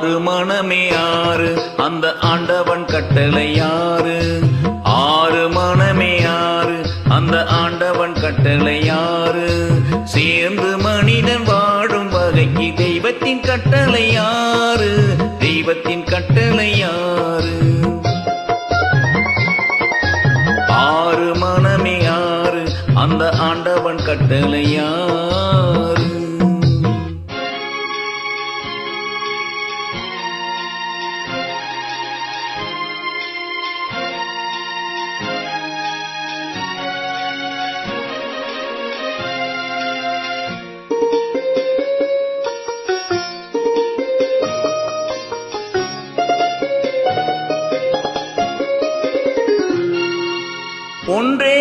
ஆறு மனமே ஆறு. அந்த ஆண்டவன் கட்டளை யாரு? ஆறு மனமே ஆறு. அந்த ஆண்டவன் கட்டளை யாரு? சேர்ந்து மனிதன் வாழும் வகைக்கு தெய்வத்தின் கட்டளை யாரு? தெய்வத்தின் கட்டளை யாரு?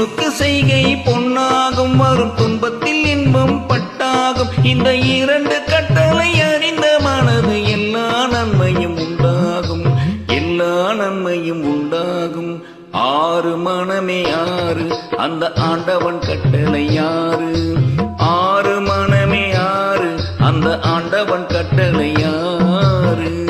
சொல்லுக்கு செய்கை பொன்னாகும். வரும் துன்பத்தில் இன்பம் பட்டாகும். இந்த இரண்டு கட்டளை அறிந்த மனது எல்லா நன்மையும் உண்டாகும். எல்லா நன்மையும் உண்டாகும். ஆறு மனமே ஆறு. அந்த ஆண்டவன் கட்டளை யாரு? ஆறு மனமே ஆறு. அந்த ஆண்டவன் கட்டளை யாரு?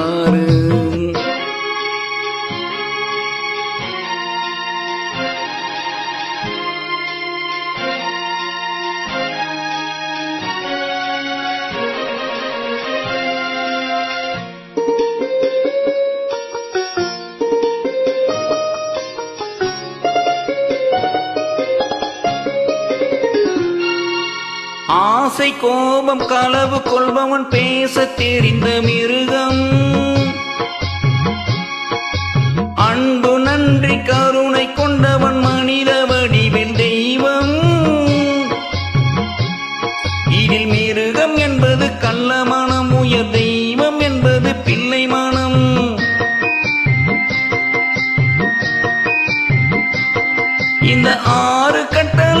ஆசை கோபம் களவு கொள்பவன் பேச தெரிந்த மிருகம். அன்பு நன்றி கருணை கொண்டவன் மனித வடிவில் தெய்வம். இதில் மிருகம் என்பது கள்ள மனம் உயர் தெய்வம் என்பது பிள்ளை மனம். இந்த ஆறு கட்டளை